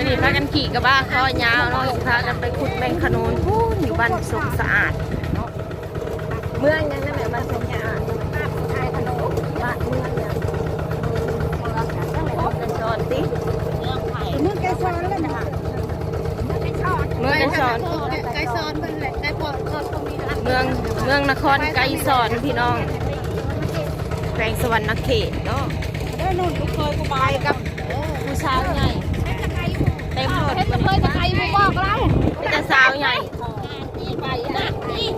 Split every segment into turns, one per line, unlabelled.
วันนี้พากันขี่กระบะข้อยาวเนาะพากันไปขุดแมงขนูนพูนอยู่บ้านสมสะอาด เมืองยังนั่นแหละบ้านสมสะอาดบ้านชายขนมบ้านเมืองเนี่ยกันสอนติ
มือไก่ซ้อนเลยนะคะ
เมืองกันสอน
ไก่ซ้อนเป็นแหละไก่ปอดก็ตรงนี้นะ
เมืองเมืองนครไกรสอนพี่น้องแขวงสวรรณเขตเนาะ
เด้นุ่นลูกเคยกูไปกับ
ผู้สาวใหญ่เต็มรถ
เพชรเคยกับไก่กูบอกเรา
มีแต่สาวใหญ่
นี่ไปนะนี่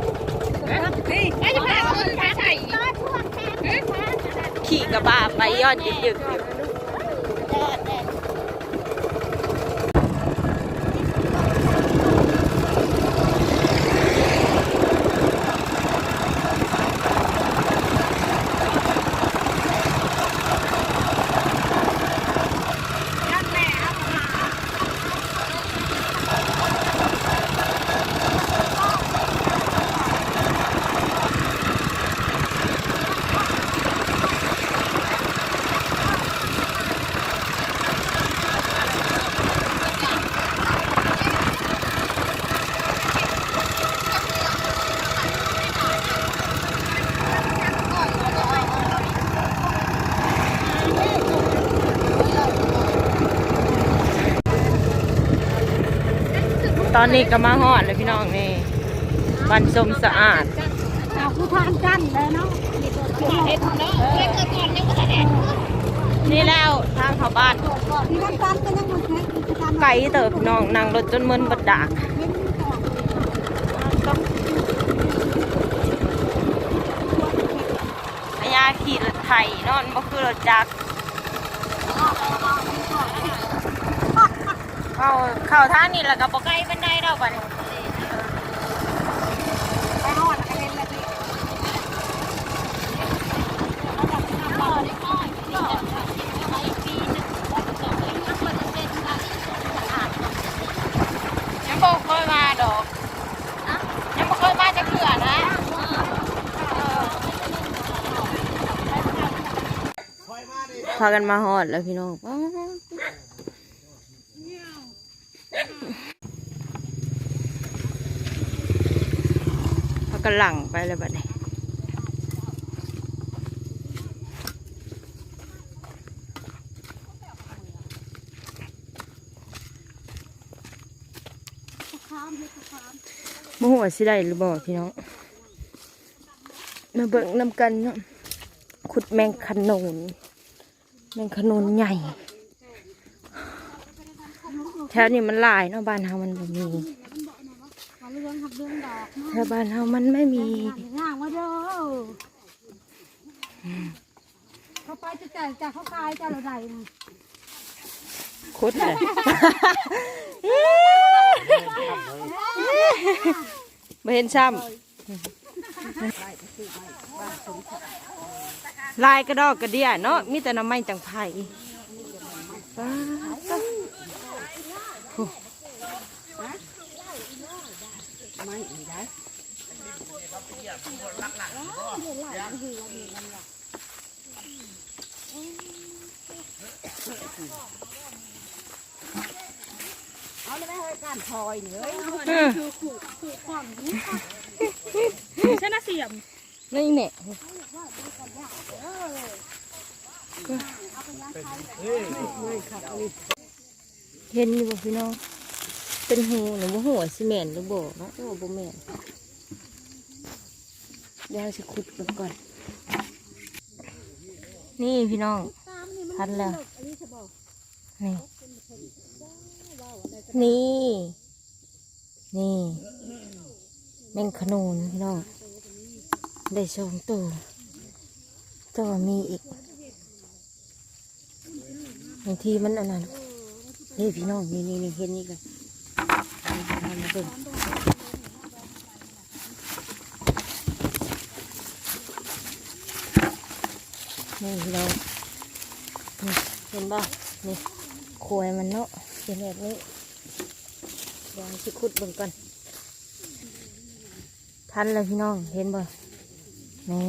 นี่ไอ้จะพาคนไปใส่
ขี่กระบะไปยอดยึกยึกอยู่ นนี้ก็มาหอดเลยพี่น้องนี่บ้านสมสะอาด
เอาผู้ทานกันเลยเนาะเห็ดเนาะเห็ดก่อนยังไม่ได้
นี่แล้วทางเข้าบ้าน
ที่ทานกันก็ยังมันแค่กิจกรรม
ไก่เติบพี่น้องนั่งรถจนมึนบัดดากพญาขี่รถไถเนอนบ่คือรถจักร เข้าเข้าทางนี้แล้วก็บ่ไกลปานใดดอกบัดนี้
ไปนอนไปเล่นแบบนี้
ยังบ่เคยมาดอกยังบ่เคยมาจะเกลือนะพากันมาฮอดแล้วพี่น้องพากันห ลังไปเลยบัดนี้บ่ฮู้ว่าสิได้หรือบ่พี่น้อง มาเบิ่งน้ำกันเนาะขุดแมงขนูนแมงขนูนใหญ่ แถวนี้มันหลายเนาะบ้านเฮามันบ่มี
เอาเรื่องครับเรื่องดอกเนาะ
แถวบ้านเฮามันไม่มี
ย่างมาเด้อเขาไปจะจ่ายจากเขากายจะอะไรนะ
ขุดเลยบ่เห็นซ้ำลายกระดอกกระเดียเนาะมีแต่น้ำไม้จังไผ่
เอาเลยไม่ให้การพลอยเนื้อ
อืม
ชนะเสียม
นี่เนี่เห็นอยู่บ่พี่น้อง เป็นหูหรือว่าหัวซีเมนต์หรือบ่เนาะโอ้บ่แม่น เดี๋ยวเราสิขุดกันก่อน นี่พี่น้องทันแล้ว นี่ นี่ นี่แมงขนูนพี่น้อง ได้สองตัวตัวมีอีกบางทีมันอันนั้นนี่พี่น้อง นี่นี่เห็นนี่กันมาเบิ่ง นี่เรานี่เห็นบ่ นี่ควยมันเนาะเป็นแบบนี้เดี๋ยวสิขุดบิ่งก่อนทันแล้วพี่น้อง เห็นบ่ นี่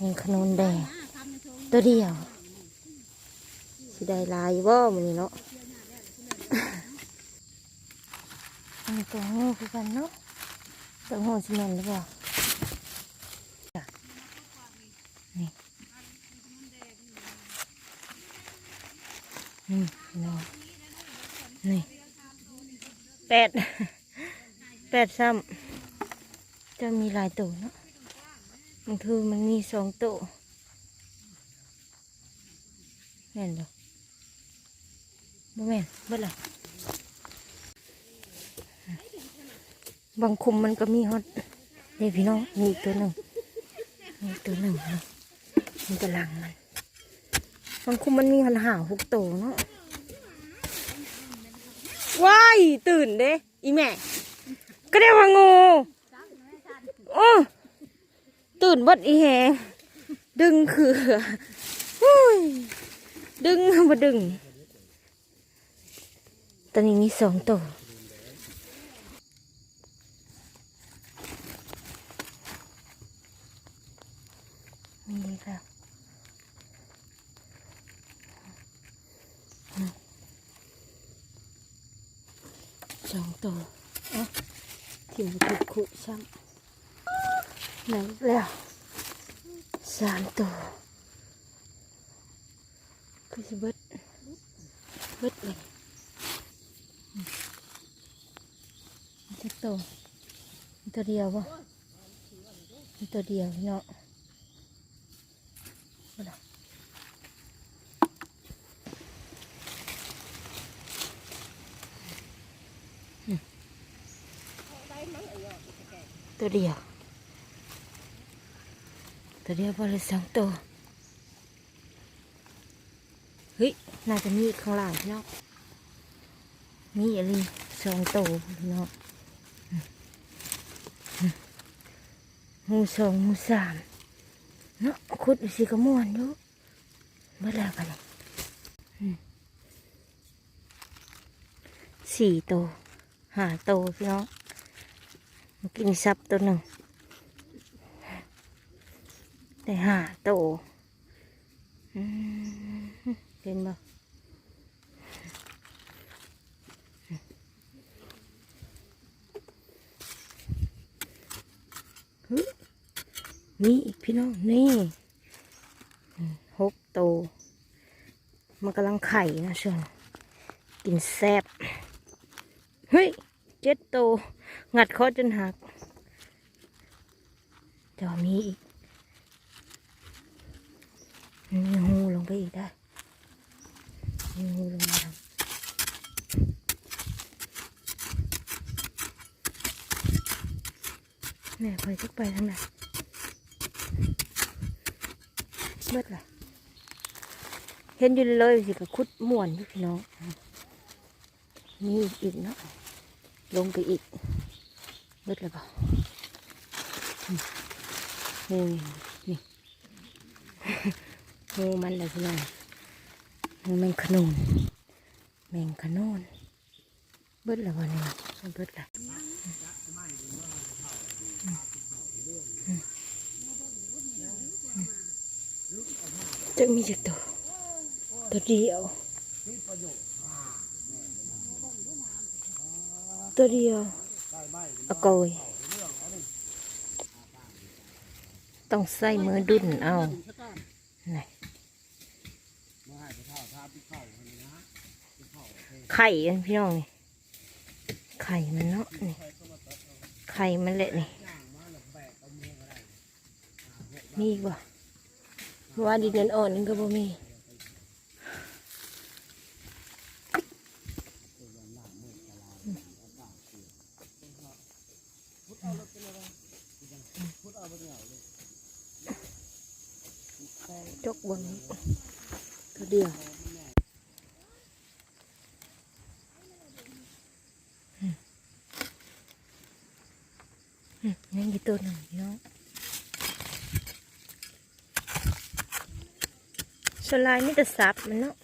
นี่ขนุนแดง ตัวเดียว สิได้ลายว่ามันนี่เนาะอันนี้ตัวงูคือกันเนาะตัวงูชิแม่นหรือเปล่า นี่แปดแปดซ้ำจะมีหลายตัวเนาะมันคือมันมีสองตัวแม่นเหรอบ่แม่นเบิดละบางคุมมันก็มีฮอตเดี๋ยวพี่น้องมีอีกตัวหนึ่งมีตัวหนึ่งนะมันกำลังมัน บางคุมมันมีหันหาหกตัวเนาะว้ายตื่นเด้อีแม่ ก็ได้ว่างูโอ้ตื่นบดอีแหงดึงคืออุ้ยดึงมาดึง ตอนนี้มีสองตัว มีค่ะอืมสอง ตวอะที่มันขุดขุดซ้ำไหนแล้วสามตัวก็จะเบิดเบิดเลยจะโตมันตัวเดียวปะตัวเดียวเนาะ ตัวเดียว ตัวเดียวพอเลยสองตัว เฮ้ย น่าจะมีข้างล่างพี่น้องมีอะไรสองตัวพี่น้องอืมอืมหมูสองหมูสามเนาะขุดดูสิกระมวนอยู่เมื่อไรกันเนี่ยสี่ตัวห้าตัวพี่น้อง กินซับตัวหนึ่งได้ห้าตัวเป็นบ่เฮ้ยมีอีกพี่น้อง นี่หกตัวมันกำลังไข่นะเชิญกินแซ่บเฮ้ย เจ็ดโตัวงัดคอจนหักจะมีอีกมีหูลงไปอีกได้มีหูลงมาทำแม่คอยทุกไปทางไหนเบิดเลยเห็นอยู่เลยสิกับคุดม่วนพี่น้องมีอีกเนาะ ลงไปอีกเบิดเลยเปล่าอืมนี่นี่งูมันอะไรพี่น้องงูแมงขนุนแมงขนุนเบิดเลยวันนี้เบิดเลยอืมอืมอืมจะมีจักตัวตัวเดียว ตัวเดียวเอาโกยต้องใส่มือดุนเอาไหนไข่อันพี่น้องนี่ไข่มันเนาะนี่ไข่มันแหละนี่มีกบ่ว่าดินเงินอ่อนก็บ่มี จกบนตัวเดียวอืมอืมยังอีกตัวหนึ่งพี่น้องสวนลายไมแต่ได้สับมันเนาะ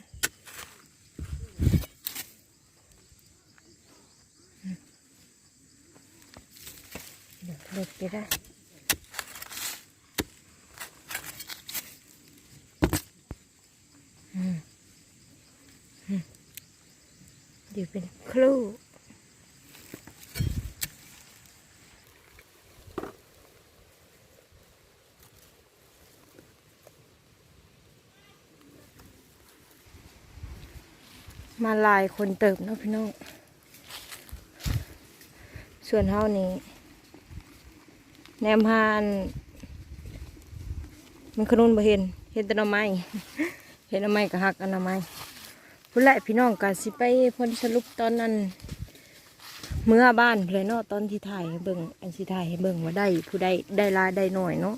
อืมเดี๋ยวเล็กไปได้ อยู่เป็นครู่มาลายคนเติบเนาะพี่น้อง ส่วนเท่านี้ แนมพานมันขนุนบ่เห็น เห็นแต่หนไม้ เห็นหนไม้กับหักอันหน่ไม้ พุ่นแหละพี่น้องก็สิไปพ้นสรุปตอนนั้นเมื่อบ้านเลยเนาะตอนที่ถ่ายให้เบิ่งอันสิถ่ายให้เบิ่งว่าได้ผู้ใดได้ลายได้หน่อยเนาะ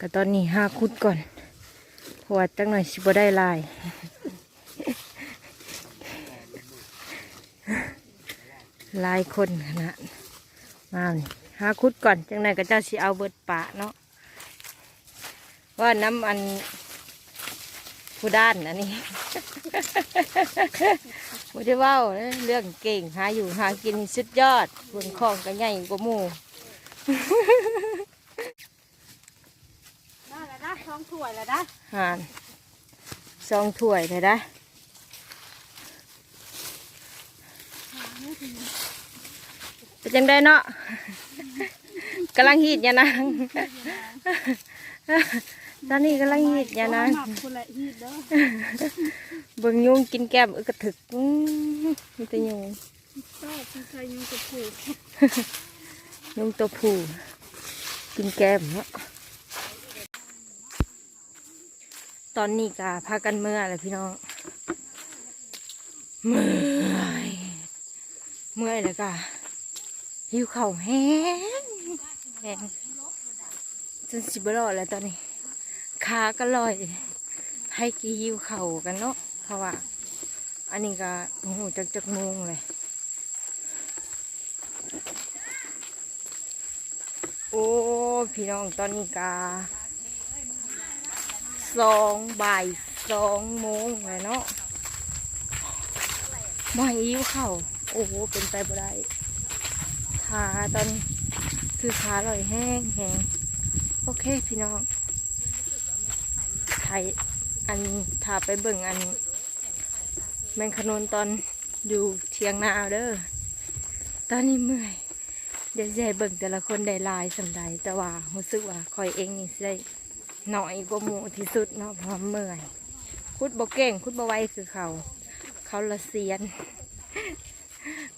ก็ตอนนี้ห้าคุดก่อนเพราะว่าจังหน่อยสิบ่ได้ลายลายคนขนาดมานี่หาคุดก่อนจังไหนก็เจ้าสิเอาเบิดปะเนาะว่าน้ำอัน ผู้ด้านอันนี้บ่ได้เว้าเด้อเรื่องเก่งหาอยู่หากินนี่สุดยอดเบิ่งของก็ใหญ่กว่าหมู่
ได้แล้วนะท้องถ้วยแล้วนะ
หานซองถ้วยเลยนะเป็นจังได้เนาะกำลังฮีดยานาง ตอนนี้กำลังฮีดยานาง
หมักคนละฮีดเด้อ
เบิ่งยุงกินแก้มอึกกระถึกอื้อมีแต่ยุง
ชอบกินไข่ยุงกับผูก
ยุงตัวผู้กินแก้มเนาะตอนนี้ก็พากันเมื่อเลยพี่น้อง เมื่อยเมื่อยเลยก็หิวเข่าวแห้งแห้งจนสิบรอดแล้วตอนนี้ ขาก็ลอยให้กี่หิวเข่ากันเนาะเพราะว่า อันนี้ก็โอ้โหจักจักโมงเลย โอ้ พี่น้องตอนนี้กาสองบ่ายสองโมงเลยเนาะบ่ายยิ้วเข่าโอ้โห เป็นไปบ่ได้ขาตอนคือขาลอยแห้งแห้งโอเค พี่น้อง ไทยอันถ้าไปเบิ่งอัน แมงขนนตอนอยู่เทียงนาเด้อตอนนี้เมื่อย เดี๋ยวจะเบิ่งแต่ละคนได้ลายสำใดแต่ว่ารู้สึกว่าคอยเองนี่ได้หน่อยกว่าหมูที่สุดเนาะเพราะเมื่อยคุดบ่เก่งคุดบ่ไวคือเขา เขาละเซียน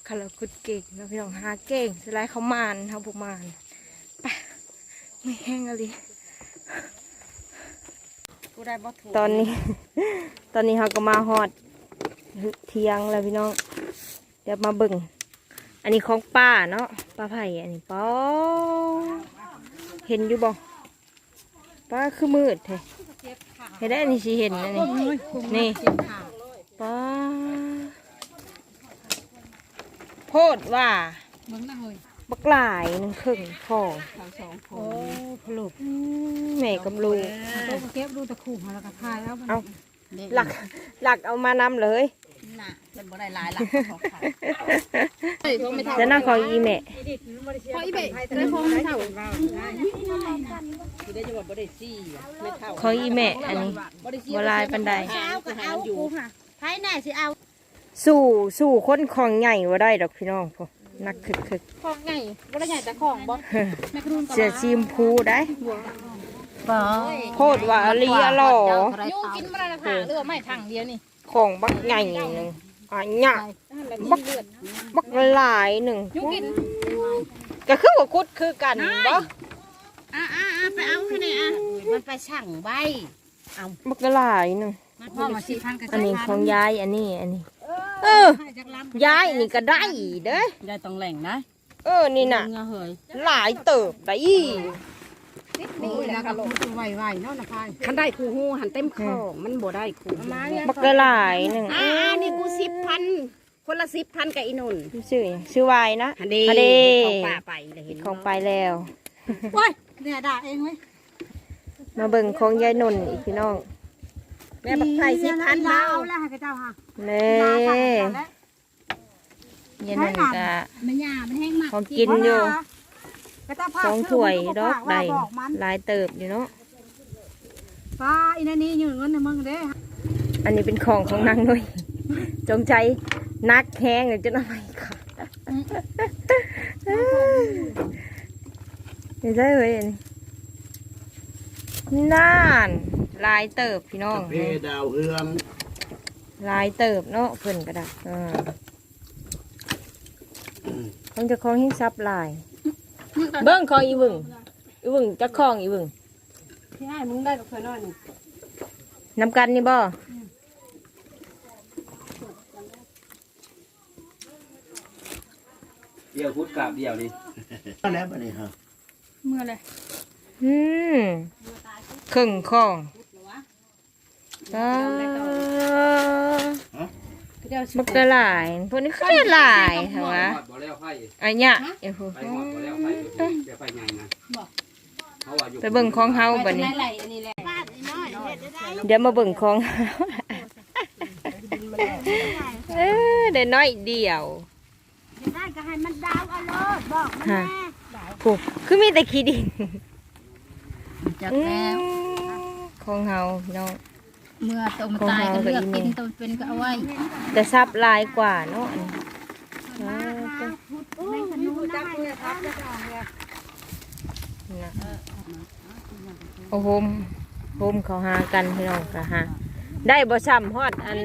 เขาละคุดเก่งแล้วพี่น้องหาเก่งสไลด์เขามานเขาบุมานไปไม่แห้งอะไร
ได้บ่ถูก
ตอนนี้ ตอนนี้เขาก็มาฮอดเทียงแล้วพี่น้อง เดี๋ยวมาเบิ่ง อันนี้ของป้าเนาะป้าไผ่อันนี้ป้อเห็นอยู่บ่ป้าคือมืดแท้เห็นได้อันนี้สิเห็นอันนี้นี่ป้าโพดว่า
มึงนะเฮ้ย
บักหลายหนึงครึ่งพอ
สาวสองค
โอ้
น
ผลุก
อืมแม่กับลูก
โตก็เก็บดูตะขู่มาแล้วก็ทายแล้วมัน
เอาหลักหลักเอามานำเลย
น่ะเป็นบ่ได้หลายหลักของเขาเฮ้ยพวกไม่เท่า
จะนั่งคอยอีแม่
พออีเบะได้พวกไม่เท่า
ได้จังหวัดบ่ได้ซี่ไม่เท่า
คอยอีแม่อันนี้บลายปันได
เอาก็เอากูค่ะไพ่แน่สิเอา
สู่สู่คนของใหญ่ว่าได้ดอกพี่น้องพอ นักคึกคึก
ของไงบ่ได้ใหญ่แต่ของบ่แม่กรุน
เสียซีมพูได้
บ่
โคตรว่าอลีอะหล่อ
ยูกินบ่ได้ราคาหรือว่าไม่ทางเดียวนี่
ของบักใหญ่หนึ่งอะหยะบักบักหลายหนึ่ง
ยูกิน
ก็คือว่าคุดคือกันบ่
อะอะอะไปเอาให้แน่อะ
มันไปสั่งใบ
บักหลายหนึ่ง
พ่อมาสิพันกัน
อันนี้ของยายอันนี้อันนี้ เออ
จากล
ยายนี่ก็ได้เด้อำ
ยายต้องแหล่งนะ
เออ นี่น่ะ
เงาเหย
หลายเติบได้
นี่แล้วก็พูดไวๆเนาะนะพายคันได้คู่หูหันเต็มคอมันบ่ได้คู่
บักหลายหนึ่ง
อ่านี่กูสิบพันคนละสิบพันกับอีนุ่น
ชื่อหยังชื่อวายนะ
ฮันดี
ฮันดี
ของป่าไปเลยเห็น
ของไปแล้ว
ว้ยเนี่ยด่าเองเว้ย
มาเบิ่งของยายนนท์อีกพี่น้อง
แม่บักไผ่สิบพันเบา
เอาแล้วให้เจ้าค่ะ
เน่ยายนนท์กะ
มันหยามันแห้งมาก
ของกินอยู่
กระเจ้าผ้า
สองถ้วยดอก
ได้
ได้
บอกมัน
หลายเติบอยู่เนาะ
ป้าอีนั่นนี่ยืนเงินในมึงเด้
อันนี้เป็นของของนางนุ้ยจงใจนักแห้งเดี๋ยวจะทำไมค่ะไม่ใช่เว้ยอันนี้น่านหลายเติบพี่น้อง
เพดาวเฮือง
ห ลายเติบเนาะเพิ่นก็ได้อ่าของเจะของหิ้งซับหลาย เบิ้งของอีบึงอีบึงจะของอีบึง
พี่ให้มึงได้กับเพื่อนน้อยหนึ่ง
นำกันนี่บ่
เดี่ยวพุดกราบเดี่ยวนี่
แล้วบัดนี้ฮะ
เมื่อไร
อืมครึ่งของอ่า
เดี๋ยว
บักกะหลายพวกนี้ก็ได้หลายเหรอวะ
หอดบ่แล้วไฟ
อันเนี้ยเอ้โห
ไปหอดบ่แล้วไฟเดี๋ยวไฟใหญ่นะเขาว่าอยู่
ไปเบิ่งของเฮาบัดนี้
ไหลอันนี้แหละ
เดี๋ยวมาเบิ่งของเออได้น้อยเดียว
ได้ก็ให้มันดาวเอาโลดบอกมัน
ฮะกูคือมีแต่ขี้ดิน
จัก
อื
แล้ว
มของเฮาพี่น้อง
เมื่อตัวมันตายก็เลือกกินตัวเป็นก็เอาไว้
แต่ซับหลายกว่าเนาะอันนี้อ่าก็
ในขนุนได้ครับ
นะโอ้โหมโฮมเขาหากันพี่น้องก็หาได้บ่ซ้ำฮอดอัน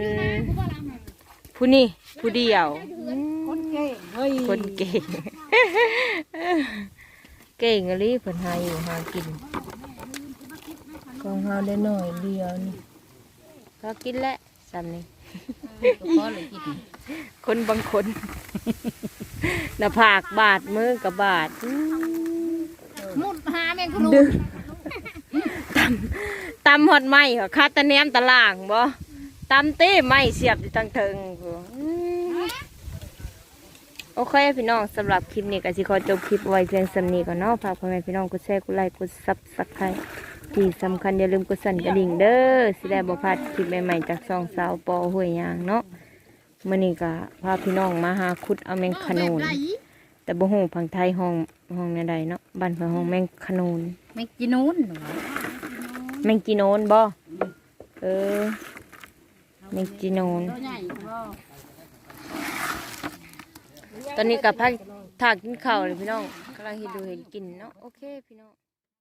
ผู้นี่ผู้เดียว
คนเก่งเฮ้ย
คนเก่งเก่งอะลิเพิ่นหาอยู่หากินของเฮาได้หน่อยเดียวนี่ ก็กินแหละซ้ำนี่
พอเลยกิน
คนบางคนหน้าผากบาดมือกับบาดอื้อ
มุดหาแมงกะพรุน
ดึงตำตำหอดไม้เหรอคาตะแนมตะล่างบ่ตำเต้ไม้เสียบอยู่ทางเทิงพู้นอื้อโอเคพี่น้องสำหรับคลิปนี้ก็สิขอจบคลิปไว้เพียงสำนี้ก่อนเนาะฝากพ่อแม่พี่น้องกดแชร์กดไลค์กดซับสไครต์ ที่สำคัญอย่าลืมกดสั่นกระดิ่งเด้อสิได้บ่พลาดคลิปใหม่ๆจากสองสาวปอห้วยยางเนาะมื้อนี้ก็พาพี่น้องมาหาขุดเอาแมงขนูนแต่บ่ฮู้พังไทยห้องห้องใดเนาะบ้านเพิ่นห้องแมงขนูน
แมงจีนูน
แมงจีโนนบ่เออแมงจีโนน
ตัวใหญ่บ่
ตอนนี้กับพักถากกินข้าวเลยพี่น้องกำลังเห็นดูเห็นกินเนาะโอเคพี่น้อง